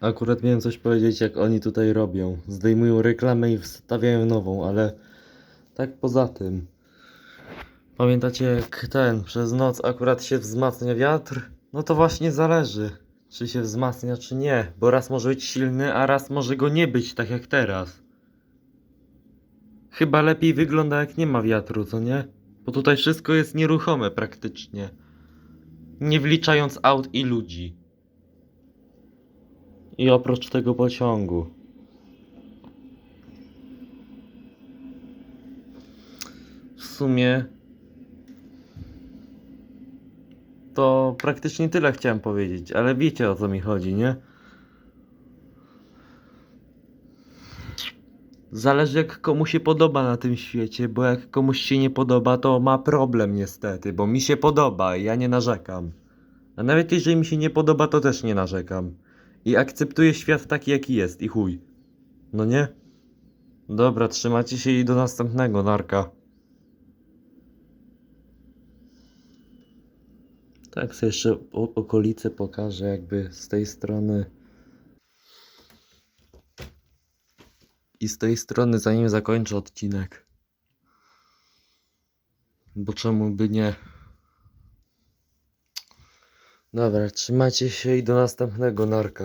Akurat miałem coś powiedzieć, jak oni tutaj robią. Zdejmują reklamę i wstawiają nową, ale tak poza tym. Pamiętacie, jak ten przez noc akurat się wzmacnia wiatr? No to właśnie zależy, czy się wzmacnia, czy nie. Bo raz może być silny, a raz może go nie być, tak jak teraz. Chyba lepiej wygląda, jak nie ma wiatru, co nie? Bo tutaj wszystko jest nieruchome praktycznie. Nie wliczając aut i ludzi. I oprócz tego pociągu. W sumie to praktycznie tyle chciałem powiedzieć, ale wiecie o co mi chodzi, nie? Zależy jak komu się podoba na tym świecie, bo jak komuś się nie podoba, to ma problem niestety, bo mi się podoba i ja nie narzekam. A nawet jeżeli mi się nie podoba, to też nie narzekam. I akceptuję świat taki jaki jest i chuj. No nie? Dobra, trzymajcie się i do następnego, narka. Tak, sobie jeszcze okolice pokażę jakby z tej strony. I z tej strony, zanim zakończę odcinek. Bo czemu by nie? Dobra, trzymajcie się i do następnego narka.